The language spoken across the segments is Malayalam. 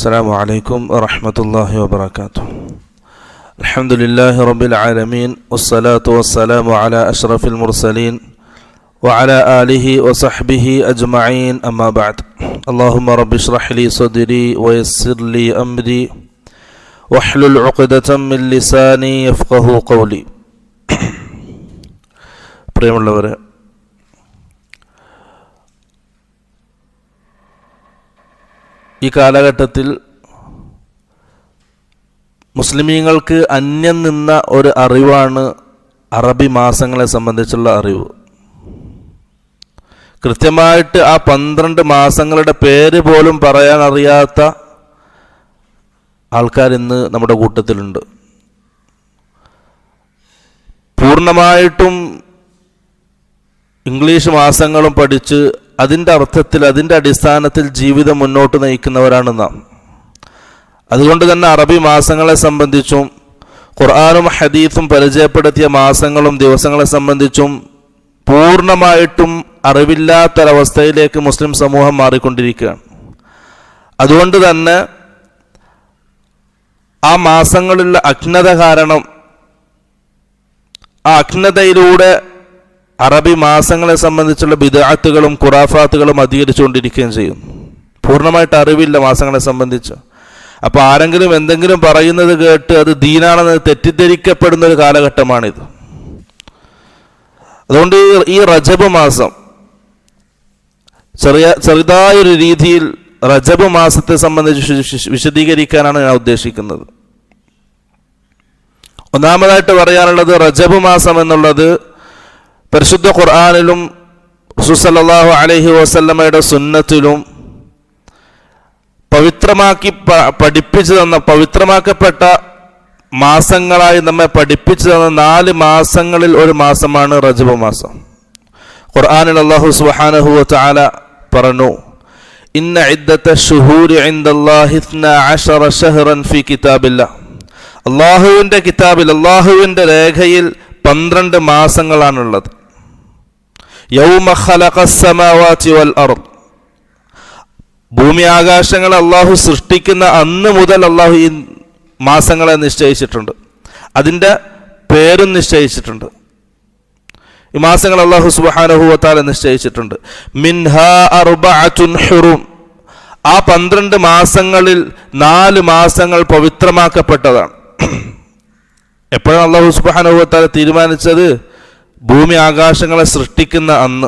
السلام عليكم ورحمة الله وبركاته. الحمد لله رب العالمين والصلاة والسلام على أشرف المرسلين وعلى آله وصحبه أجمعين. أما بعد اللهم رب اشرح لي صدري ويسر لي أمري وحل العقدة من لساني يفقه قولي. بريم الله ഈ കാലഘട്ടത്തിൽ മുസ്ലിമീങ്ങൾക്ക് അന്യം നിന്ന ഒരു അറിവാണ് അറബി മാസങ്ങളെ സംബന്ധിച്ചുള്ള അറിവ്. കൃത്യമായിട്ട് ആ പന്ത്രണ്ട് മാസങ്ങളുടെ പേര് പോലും പറയാൻ അറിയാത്ത ആൾക്കാർ ഇന്ന് നമ്മുടെ കൂട്ടത്തിലുണ്ട്. പൂർണമായിട്ടും ഇംഗ്ലീഷ് മാസങ്ങളും പഠിച്ച് അതിന്റെ അർത്ഥത്തിൽ അതിന്റെ അടിസ്ഥാനത്തിൽ ജീവിതം മുന്നോട്ട് നയിക്കുന്നവരാണ് നാം. അതുകൊണ്ട് തന്നെ അറബി മാസങ്ങളെ സംബന്ധിച്ചും ഖുർആാനും ഹദീഫും പരിചയപ്പെടുത്തിയ മാസങ്ങളും ദിവസങ്ങളെ സംബന്ധിച്ചും പൂർണമായിട്ടും അറിവില്ലാത്തൊരവസ്ഥയിലേക്ക് മുസ്ലിം സമൂഹം മാറിക്കൊണ്ടിരിക്കുകയാണ്. അതുകൊണ്ട് തന്നെ ആ മാസങ്ങളിലുള്ള അജ്ഞത കാരണം ആ അജ്ഞതയിലൂടെ അറബി മാസങ്ങളെ സംബന്ധിച്ചുള്ള ബിദാത്തുകളും ഖുറാഫാത്തുകളും അധികരിച്ചുകൊണ്ടിരിക്കുകയും ചെയ്യും. പൂർണമായിട്ട് അറിവില്ല മാസങ്ങളെ സംബന്ധിച്ച്. അപ്പോൾ ആരെങ്കിലും എന്തെങ്കിലും പറയുന്നത് കേട്ട് അത് ദീനാണെന്ന് തെറ്റിദ്ധരിക്കപ്പെടുന്ന ഒരു കാലഘട്ടമാണിത്. അതുകൊണ്ട് ഈ- റജബ് മാസം ചെറിയ ചെറുതായൊരു രീതിയിൽ റജബ് മാസത്തെ സംബന്ധിച്ച് വിശ- വിശ- വിശദീകരിക്കാനാണ് ഞാൻ ഉദ്ദേശിക്കുന്നത്. ഒന്നാമതായിട്ട് പറയാനുള്ളത് റജബ് മാസം എന്നുള്ളത് പരിശുദ്ധ ഖുർആാനിലും റസൂസല്ലാഹു അലഹി വസല്ലമ്മയുടെ സുന്നത്തിലും പവിത്രമാക്കി പഠിപ്പിച്ചു തന്ന പവിത്രമാക്കപ്പെട്ട മാസങ്ങളായി നമ്മെ പഠിപ്പിച്ചു തന്ന നാല് മാസങ്ങളിൽ ഒരു മാസമാണ് റജബ് മാസം. ഖുർആാനിൽ അള്ളാഹു സുബ്ഹാനഹു ചാല പറഞ്ഞു ഇന്ന ഇദ്ദത്തെ ഷുഹൂരി അള്ളാഹുവിന്റെ കിതാബിൽ അള്ളാഹുവിന്റെ രേഖയിൽ പന്ത്രണ്ട് മാസങ്ങളാണുള്ളത്. യൗമ ഖലഖസ് സമാവാതി വൽ അർദ്. ഭൂമി ആകാശങ്ങൾ അള്ളാഹു സൃഷ്ടിക്കുന്ന അന്ന് മുതൽ അള്ളാഹു ഈ മാസങ്ങളെ നിശ്ചയിച്ചിട്ടുണ്ട്. അതിന്റെ പേരും നിശ്ചയിച്ചിട്ടുണ്ട്. ഈ മാസങ്ങൾ അള്ളാഹു സുബാനഹുവത്താല നിശ്ചയിച്ചിട്ടുണ്ട്. മിൻഹ അർബഅത്തുൻ ഹുറും. ആ പന്ത്രണ്ട് മാസങ്ങളിൽ നാല് മാസങ്ങൾ പവിത്രമാക്കപ്പെട്ടതാണ്. എപ്പോഴാണ് അള്ളാഹു സുബാനഹുവത്താല തീരുമാനിച്ചത്? ഭൂമി ആകാശങ്ങളെ സൃഷ്ടിക്കുന്ന അന്ന്.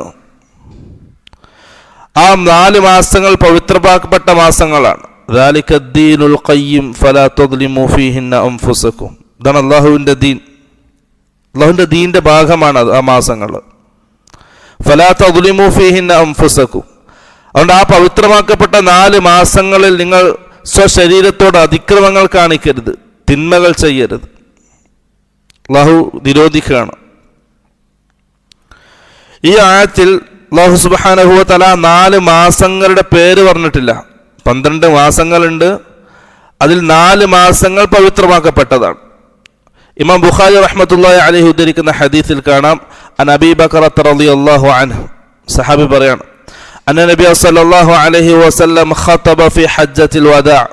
ആ നാല് മാസങ്ങൾ പവിത്രമാക്കപ്പെട്ട മാസങ്ങളാണ്. ദാലിഖദ്ദീനുൽ ഇതാണ് അള്ളാഹുവിന്റെ ദീൻ. അള്ളാഹുവിന്റെ ദീന്റെ ഭാഗമാണ് അത് ആ മാസങ്ങൾ. ഫലാത്തൊലിമുഫിഹിന്ന അതുകൊണ്ട് ആ പവിത്രമാക്കപ്പെട്ട നാല് മാസങ്ങളിൽ നിങ്ങൾ സ്വശരീരത്തോട് അതിക്രമങ്ങൾ കാണിക്കരുത്. തിന്മകൾ ചെയ്യരുത്. അള്ളാഹു നിരോധിക്കുകയാണ്. ഈ ആയത്തിൽ അള്ളാഹു സുബാനഹുവ തല നാല് മാസങ്ങളുടെ പേര് പറഞ്ഞിട്ടില്ല. പന്ത്രണ്ട് മാസങ്ങളുണ്ട്. അതിൽ നാല് മാസങ്ങൾ പവിത്രമാക്കപ്പെട്ടതാണ്. ഇമാം ബുഖാരി റഹ്മത്തുള്ളാഹി അലൈഹി ഉദ്ധരിക്കുന്ന ഹദീസിൽ കാണാം അൻ അബീ അലി അള്ളാഹു അൻഹു. സഹാബി പറയാണ് അന്ന നബി സല്ലല്ലാഹു അലഹി വസല്ലം ഖതബ ഫി ഹജ്ജത്തിൽ വദാ.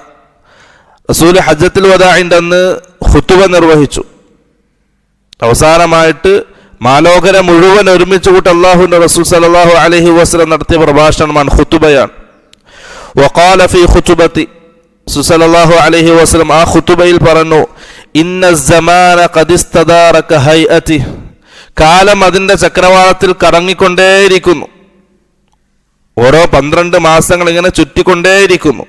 റസൂൽ ഹജ്ജത്തിൽ വദാഇന്റെ അന്ന് നിർവഹിച്ചു. അവസാനമായിട്ട് മാലോകര മുഴുവൻ ഒരുമിച്ച് കൂട്ട് അള്ളാഹുവിന്റെ റസൂൽ സലാഹു അലഹി വസ്ലം നടത്തിയ പ്രഭാഷണമാണ് ഖുത്തുബയാണ്. വഖാല ഫി ഖുത്തുബത്തി. സുസലല്ലാഹു അലഹി വസ്ലം ആ ഖുതുബയിൽ പറഞ്ഞു ഇന്ന സമാന ഖദിസ്തദാറക ഹൈഅതി. കാലം അതിന്റെ ചക്രവാളത്തിൽ കറങ്ങിക്കൊണ്ടേയിരിക്കുന്നു. ഓരോ പന്ത്രണ്ട് മാസങ്ങൾ ഇങ്ങനെ ചുറ്റിക്കൊണ്ടേയിരിക്കുന്നു.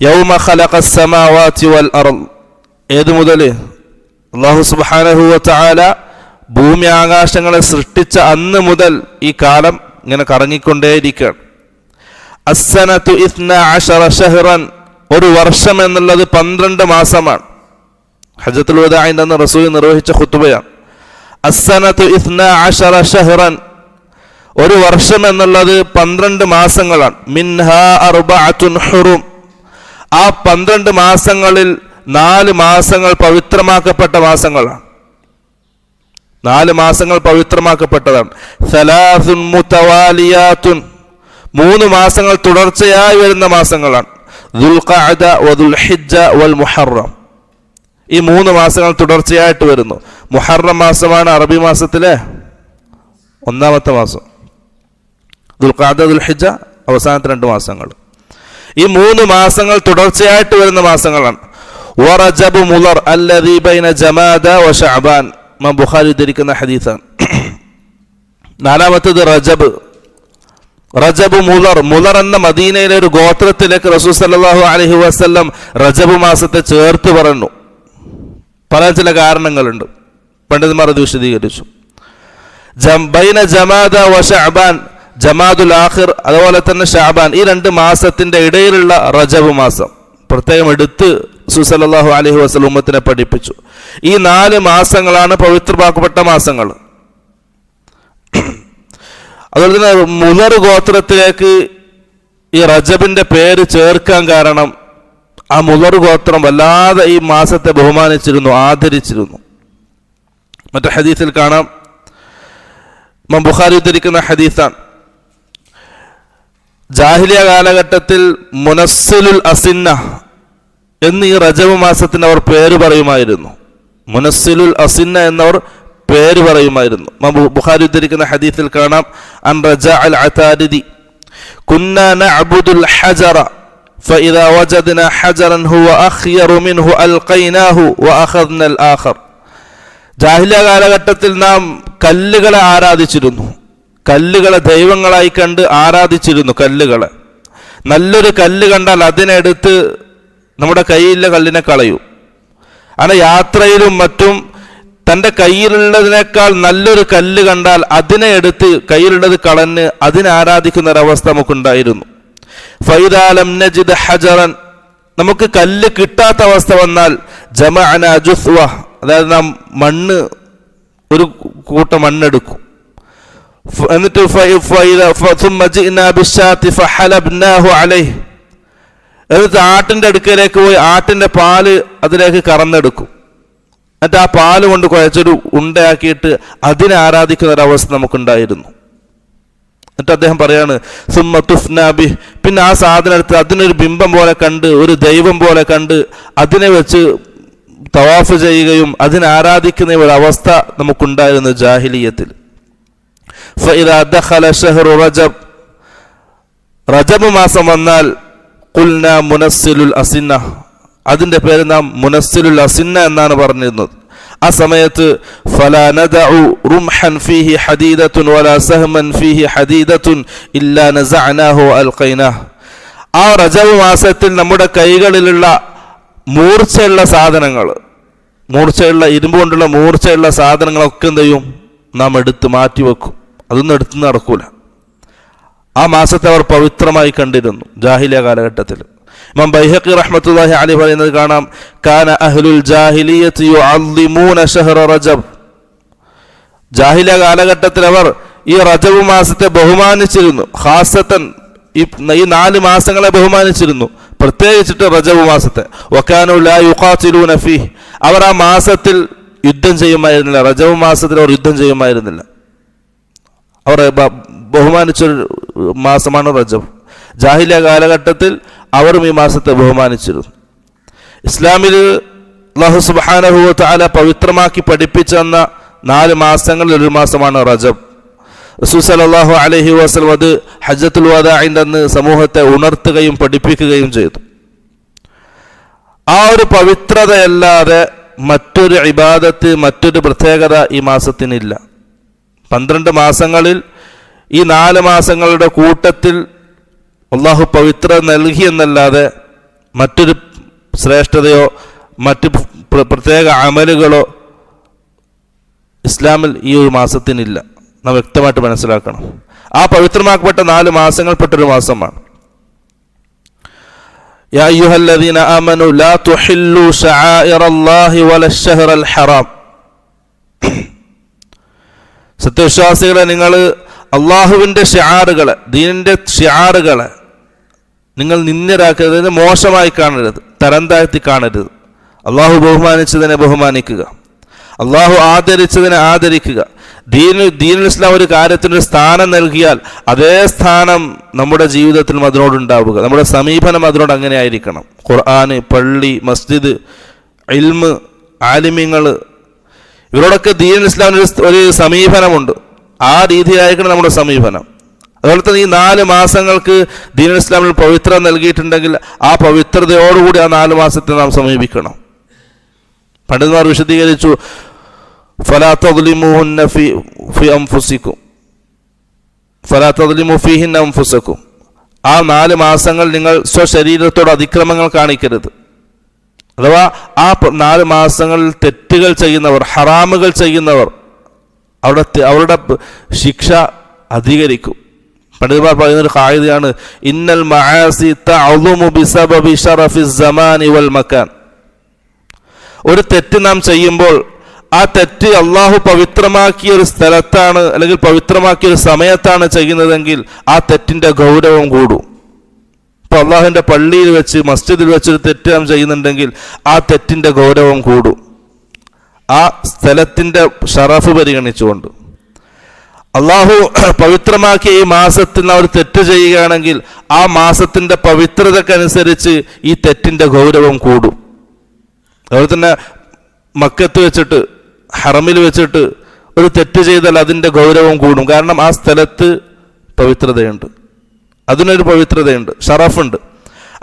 യൗമ ഖലഖസ് സമാവാതി വൽ അർദ്. ഏതു മുതൽ അള്ളാഹു സുബ്ഹാനഹു വതആല ഭൂമി ആകാശങ്ങളെ സൃഷ്ടിച്ച അന്ന് മുതൽ ഈ കാലം ഇങ്ങനെ കറങ്ങിക്കൊണ്ടേയിരിക്കുകയാണ്. അസ്സനത്തു ഇസ്ന ഷഹ്റൻ ഒരു വർഷം എന്നുള്ളത് പന്ത്രണ്ട് മാസമാണ്. ഹജത്തുൽ വദാഇന്റെ അന്ന് റസൂൽ നിർവഹിച്ച ഖുത്ബയാണ്. അസ്സനത്തു ഇസ്ന ഷഹ്റൻ ഒരു വർഷം എന്നുള്ളത് പന്ത്രണ്ട് മാസങ്ങളാണ്. മിൻഹ ആ പന്ത്രണ്ട് മാസങ്ങളിൽ നാല് മാസങ്ങൾ പവിത്രമാക്കപ്പെട്ട മാസങ്ങളാണ്. നാല് മാസങ്ങൾ പവിത്രമാക്കപ്പെട്ടതാണ്. സലാസുൻ മുത്തവാലിയാത്തുൻ മൂന്ന് മാസങ്ങൾ തുടർച്ചയായി വരുന്ന മാസങ്ങളാണ്. ദുൽഖഅദ വദുൽഹിജ്ജ മുഹറം. ഈ മൂന്ന് മാസങ്ങൾ തുടർച്ചയായിട്ട് വരുന്നു. മുഹറം മാസമാണ് അറബി മാസത്തിലെ ഒന്നാമത്തെ മാസം. ദുൽഖാദ ദുൽഹിജ അവസാനത്തെ രണ്ട് മാസങ്ങൾ. ഈ മൂന്ന് മാസങ്ങൾ തുടർച്ചയായിട്ട് വരുന്ന മാസങ്ങളാണ്. വറജബ് മുലർ അല്ലദീ ബൈന ജമാദ വ ശഅബാൻ ഇമാം ബുഖാരി ഉദ്ധരിക്കുന്ന ഹദീസാണ്. നാലാമത്തത് റജബ്. റജബ് മുലർ. മുലർ എന്ന മദീനയിലെ ഒരു ഗോത്രത്തിലേക്ക് റസൂൽ സല്ലല്ലാഹു അലൈഹി വസല്ലം റജബ് മാസത്തെ ചേർത്ത് പറഞ്ഞു. പല ചില കാരണങ്ങളുണ്ട്. പണ്ഡിതന്മാർ അത് വിശദീകരിച്ചു. ബൈന ജമാദ വ ശഅബാൻ ജമാദുൽ ആഖിർ അതുപോലെ തന്നെ ഷാബാൻ ഈ രണ്ട് മാസത്തിന്റെ ഇടയിലുള്ള റജബ് മാസം. പ്രത്യേകം എടുത്ത് സുസലല്ലാഹു അലഹി വസല്ലം ഉമ്മത്തിനെ പഠിപ്പിച്ചു. ഈ നാല് മാസങ്ങളാണ് പവിത്രമാക്കപ്പെട്ട മാസങ്ങൾ. അതുപോലെ തന്നെ മുലർ ഗോത്രത്തിലേക്ക് ഈ റജബിന്റെ പേര് ചേർക്കാൻ കാരണം ആ മുലർ ഗോത്രം വല്ലാതെ ഈ മാസത്തെ ബഹുമാനിച്ചിരുന്നു ആദരിച്ചിരുന്നു. മറ്റു ഹദീസിൽ കാണാം. മം ബുഖാരി ഉദ്ധരിക്കുന്ന ഹദീസാണ്. ജാഹിലിയ കാലഘട്ടത്തിൽ മുനസ്സിലുൽ അസിന്ന എന്ന് ഈ റജബ് മാസത്തിന് അവർ പേര് പറയുമായിരുന്നു മുനസ്സിലുൽ അസിന്ന എന്നവർ പേര് പറയുമായിരുന്നു ഇമാം ബു- ബുഖാരി ഉദ്ധരിക്കുന്ന ഹദീസിൽ കാണാം അൻ റജ അൽ അതാരിദി كنا نعبد الحجر فإذا وجدنا حجرا هو أخير منه ألقيناه وأخذنا الآخر ജാഹിലിയ കാലഘട്ടത്തിൽ നാം കല്ലുകളെ ആരാധിച്ചിരുന്നു കല്ലുകളെ ദൈവങ്ങളായി കണ്ട് ആരാധിച്ചിരുന്നു കല്ലുകളെ നല്ലൊരു കല്ല് കണ്ടാൽ അതിനെടുത്ത് നമ്മുടെ കയ്യിലുള്ള കല്ലിനെ കളയൂ അങ്ങനെ യാത്രയിലും മറ്റും തന്റെ കയ്യിലുള്ളതിനേക്കാൾ നല്ലൊരു കല്ല് കണ്ടാൽ അതിനെ എടുത്ത് കയ്യിലുള്ളത് കളഞ്ഞ് അതിനെ ആരാധിക്കുന്ന ഒരവസ്ഥ നമുക്കുണ്ടായിരുന്നു ഫൈദാലം നജിദ് ഹജറൻ നമുക്ക് കല്ല് കിട്ടാത്ത അവസ്ഥ വന്നാൽ ജമ അന അജുസ്വ അതായത് നാം മണ്ണ് ഒരു കൂട്ടം മണ്ണെടുക്കും എന്നിട്ട് എന്നിട്ട് ആട്ടിന്റെ അടുക്കലേക്ക് പോയി ആട്ടിന്റെ പാൽ അതിലേക്ക് കറന്നെടുക്കും. എന്നിട്ട് ആ പാൽ കൊണ്ട് കുഴച്ചൊരു ഉണ്ടയാക്കിയിട്ട് അതിനെ ആരാധിക്കുന്ന ഒരവസ്ഥ നമുക്കുണ്ടായിരുന്നു. എന്നിട്ട് അദ്ദേഹം പറയാണ് സുമ്മ തുഫ്നാബി പിന്നെ ആ സാധനം എടുത്ത് അതിനൊരു ബിംബം പോലെ കണ്ട് ഒരു ദൈവം പോലെ കണ്ട് അതിനെ വെച്ച് തവാഫ് ചെയ്യുകയും അതിനെ ആരാധിക്കുന്ന ഒരു അവസ്ഥ നമുക്കുണ്ടായിരുന്നു ജാഹിലിയത്തിൽ. റജബ്. റജബ് മാസം വന്നാൽ കുൽന മുനസ്സിലുൽ അസിന്ന. അതിന്റെ പേര് നാം മുനസ്സിലുൽ അസിന്ന എന്നാണ് പറഞ്ഞിരുന്നത്. ആ സമയത്ത് ഫീഹി ആ റജവ് മാസത്തിൽ നമ്മുടെ കൈകളിലുള്ള മൂർച്ചയുള്ള സാധനങ്ങൾ മൂർച്ചയുള്ള ഇരുമ്പ് കൊണ്ടുള്ള മൂർച്ചയുള്ള സാധനങ്ങളൊക്കെ എന്ത് ചെയ്യും? നാം എടുത്ത് മാറ്റി വെക്കും അതൊന്നും എടുത്ത് നടക്കൂല. ആ മാസത്തെ അവർ പവിത്രമായി കണ്ടിരുന്നു ജാഹിലിയ കാലഘട്ടത്തിൽ. ഇമാം ബൈഹഖി റഹ്മത്തുള്ളാഹി അലൈഹി പറയുന്നത് കാണാം കാന അഹ്ലുൽ ജാഹിലിയത്ത് റജബ്. ജാഹിലിയ കാലഘട്ടത്തിൽ അവർ ഈ റജബ് മാസത്തെ ബഹുമാനിച്ചിരുന്നു ഖാസത്തൻ ഈ ഈ നാല് മാസങ്ങളെ ബഹുമാനിച്ചിരുന്നു പ്രത്യേകിച്ചിട്ട് റജബ് മാസത്തെ. വക്കാനു ലാ യുഖാതിലൂന ഫീഹ്. അവർ ആ മാസത്തിൽ യുദ്ധം ചെയ്യുമായിരുന്നില്ല റജബ് മാസത്തിൽ അവർ യുദ്ധം ചെയ്യുമായിരുന്നില്ല. അവർ ബഹുമാനിച്ചൊരു മാസമാണ് റജബ്. ജാഹിലിയ കാലഘട്ടത്തിൽ അവരും ഈ മാസത്തെ ബഹുമാനിച്ചിരുന്നു. ഇസ്ലാമിൽ അള്ളാഹു പവിത്രമാക്കി പഠിപ്പിച്ചെന്ന നാല് മാസങ്ങളിൽ ഒരു മാസമാണ് റജബ്. റസൂൽ സല്ലല്ലാഹു അലൈഹി വസല്ലം അത് ഹജ്ജത്തുൽ വദാഹിന്റെന്ന് സമൂഹത്തെ ഉണർത്തുകയും പഠിപ്പിക്കുകയും ചെയ്തു. ആ ഒരു പവിത്രതയല്ലാതെ മറ്റൊരു ഇബാദത്ത് മറ്റൊരു പ്രത്യേകത ഈ മാസത്തിനില്ല. പന്ത്രണ്ട് മാസങ്ങളിൽ ഈ നാല് മാസങ്ങളുടെ കൂട്ടത്തിൽ അള്ളാഹു പവിത്ര നൽകി എന്നല്ലാതെ മറ്റൊരു ശ്രേഷ്ഠതയോ മറ്റ് പ്ര- പ്രത്യേക അമലുകളോ ഇസ്ലാമിൽ ഈ ഒരു മാസത്തിനില്ല നാം വ്യക്തമായിട്ട് മനസ്സിലാക്കണം ആ പവിത്രമാക്കപ്പെട്ട നാല് മാസങ്ങൾപ്പെട്ടൊരു മാസമാണ് يا أيها الذين آمنوا لا تحلوا شعائر الله ولا الشهر الحرام സത്യവിശ്വാസികളെ നിങ്ങൾ അള്ളാഹുവിന്റെ ഷിയാറുകൾ ദീനിന്റെ ഷിയാറുകൾ നിങ്ങൾ നിന്ദ്യരാക്കരുത് മോശമായി കാണരുത് തരം താഴ്ത്തി കാണരുത്. അള്ളാഹു ബഹുമാനിച്ചതിനെ ബഹുമാനിക്കുക. അള്ളാഹു ആദരിച്ചതിനെ ആദരിക്കുക. ദീനു ദീനുൽ ഇസ്ലാം ഒരു കാര്യത്തിനൊരു സ്ഥാനം നൽകിയാൽ അതേ സ്ഥാനം നമ്മുടെ ജീവിതത്തിലും അതിനോടുണ്ടാവുക നമ്മുടെ സമീപനം അതിനോട് അങ്ങനെ ആയിരിക്കണം. ഖുർആൻ പള്ളി മസ്ജിദ് ഇൽമ് ആലിമ്യങ്ങൾ ഇവരോടൊക്കെ ദീനുൽ ഇസ്ലാമിന് ഒരു സമീപനമുണ്ട്. ആ രീതിയായിരിക്കണം നമ്മുടെ സമീപനം. അതുപോലെ തന്നെ ഈ നാല് മാസങ്ങൾക്ക് ദീൻ ഇസ്ലാമിൽ പവിത്ര നൽകിയിട്ടുണ്ടെങ്കിൽ ആ പവിത്രതയോടുകൂടി ആ നാല് മാസത്തെ നാം സമീപിക്കണം. പണ്ഡിതന്മാർ വിശദീകരിച്ചു ഫലാത്തലിമുഹുന്ന ആ നാല് മാസങ്ങൾ നിങ്ങൾ സ്വശരീരത്തോട് അതിക്രമങ്ങൾ കാണിക്കരുത്. അഥവാ ആ നാല് മാസങ്ങളിൽ തെറ്റുകൾ ചെയ്യുന്നവർ ഹറാമുകൾ ചെയ്യുന്നവർ അവരുടെ പ- ശിക്ഷ അധികരിക്കും. പണ്ഡിതന്മാർ പറയുന്ന ഒരു കായികയാണ് ഇന്നൽ മഹാസി ബിസബബി മക്കാൻ ഒരു തെറ്റ് നാം ചെയ്യുമ്പോൾ ആ തെറ്റ് അള്ളാഹു പവിത്രമാക്കിയ ഒരു സ്ഥലത്താണ് അല്ലെങ്കിൽ പവിത്രമാക്കിയ ഒരു സമയത്താണ് ചെയ്യുന്നതെങ്കിൽ ആ തെറ്റിന്റെ ഗൗരവം കൂടും. ഇപ്പൊ അള്ളാഹുവിന്റെ പള്ളിയിൽ വെച്ച് മസ്ജിദിൽ വെച്ച് ഒരു തെറ്റ് നാം ചെയ്യുന്നുണ്ടെങ്കിൽ ആ തെറ്റിന്റെ ഗൗരവം കൂടും. ആ സ്ഥലത്തിന്റെ ഷറഫ് പരിഗണിച്ചുകൊണ്ട്. അള്ളാഹു പവിത്രമാക്കിയ ഈ മാസത്തിൽ അവർ തെറ്റ് ചെയ്യുകയാണെങ്കിൽ ആ മാസത്തിന്റെ പവിത്രതക്കനുസരിച്ച് ഈ തെറ്റിന്റെ ഗൗരവം കൂടും. അതുപോലെ തന്നെ മക്കത്ത് വെച്ചിട്ട് ഹറമിൽ വെച്ചിട്ട് ഒരു തെറ്റ് ചെയ്താൽ അതിന്റെ ഗൗരവം കൂടും. കാരണം ആ സ്ഥലത്ത് പവിത്രതയുണ്ട്. അതിനൊരു പവിത്രതയുണ്ട്. ഷറഫുണ്ട്.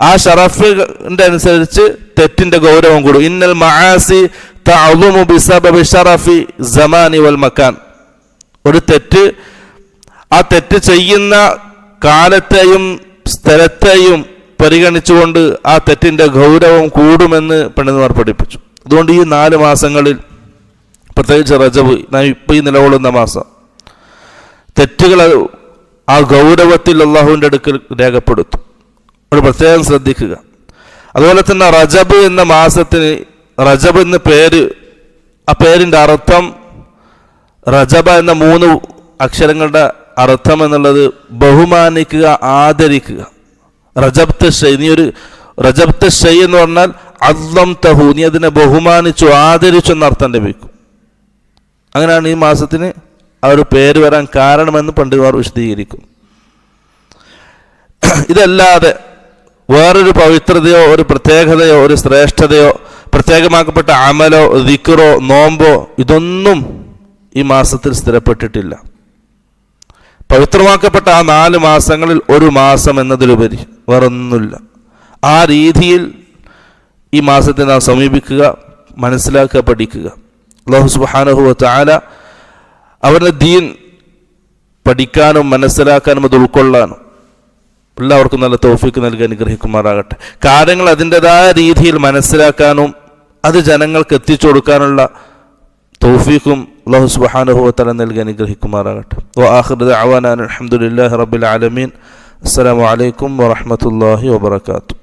ആ ഷറഫിന്റെ അനുസരിച്ച് തെറ്റിന്റെ ഗൗരവം കൂടും. ഇന്നൽ മആസി തഅളുമു ബിസബബി ഷറഫി സമാനി വൽ മക്കാൻ ഒരു തെറ്റ് ആ തെറ്റ് ചെയ്യുന്ന കാലത്തെയും സ്ഥലത്തെയും പരിഗണിച്ചുകൊണ്ട് ആ തെറ്റിന്റെ ഗൗരവം കൂടുമെന്ന് പണ്ഡിതന്മാർ പഠിപ്പിച്ചു. അതുകൊണ്ട് ഈ നാല് മാസങ്ങളിൽ പ്രത്യേകിച്ച് റജബ് ഇപ്പം ഈ നിലകൊള്ളുന്ന മാസം തെറ്റുകൾ ആ ഗൗരവത്തിൽ അള്ളാഹുവിന്റെ അടുക്കൽ രേഖപ്പെടുത്തും. ഒരു പ്രത്യേകം ശ്രദ്ധിക്കുക. അതുപോലെ തന്നെ റജബ് എന്ന മാസത്തിന് റജബ് എന്ന പേര് ആ പേരിന്റെ അർത്ഥം റജബ എന്ന മൂന്ന് അക്ഷരങ്ങളുടെ അർത്ഥം എന്നുള്ളത് ബഹുമാനിക്കുക ആദരിക്കുക. റജബ്ത ഷൈ നീ ഒരു റജബ്ത ഷൈ എന്ന് പറഞ്ഞാൽ അള്ളം തഹു നീ അതിനെ ബഹുമാനിച്ചു ആദരിച്ചു എന്ന അർത്ഥം ലഭിക്കും. അങ്ങനെയാണ് ഈ മാസത്തിന് ആ ഒരു പേര് വരാൻ കാരണമെന്ന് പണ്ഡിതമാർ വിശദീകരിക്കും. ഇതല്ലാതെ വേറൊരു പവിത്രതയോ ഒരു പ്രത്യേകതയോ ഒരു ശ്രേഷ്ഠതയോ പ്രത്യേകമാക്കപ്പെട്ട അമലോ ദിക്കറോ നോമ്പോ ഇതൊന്നും ഈ മാസത്തിൽ സ്ഥിരപ്പെട്ടിട്ടില്ല. പവിത്രമാക്കപ്പെട്ട ആ നാല് മാസങ്ങളിൽ ഒരു മാസം എന്നതിലുപരി വേറൊന്നുമില്ല. ആ രീതിയിൽ ഈ മാസത്തെ നാം സമീപിക്കുക മനസ്സിലാക്കുക പഠിക്കുക. അള്ളാഹു സുബാനഹുവ ചാല അവരുടെ ദീൻ പഠിക്കാനും മനസ്സിലാക്കാനും അത് ഉൾക്കൊള്ളാനും. എല്ലാവർക്കും നല്ല തോഫിക്ക് നൽകി അനുഗ്രഹിക്കുമാറാകട്ടെ. കാര്യങ്ങൾ അതിന്റെതായ രീതിയിൽ മനസ്സിലാക്കാനും അത് ജനങ്ങൾക്ക് എത്തിച്ചു കൊടുക്കാനുള്ള തോഫീക്കും അള്ളാഹു സുബാനുഭവത്തല നൽകി അനുഗ്രഹിക്കുമാറാകട്ടെ. വാഹൃദ് അവാനാൻ അലഹമുല്ലാ റബ്ബിൽ ആലമീൻ. അസ്സലാമു അലൈക്കും വാഹമത്തല്ലാഹി വബർക്കാത്തു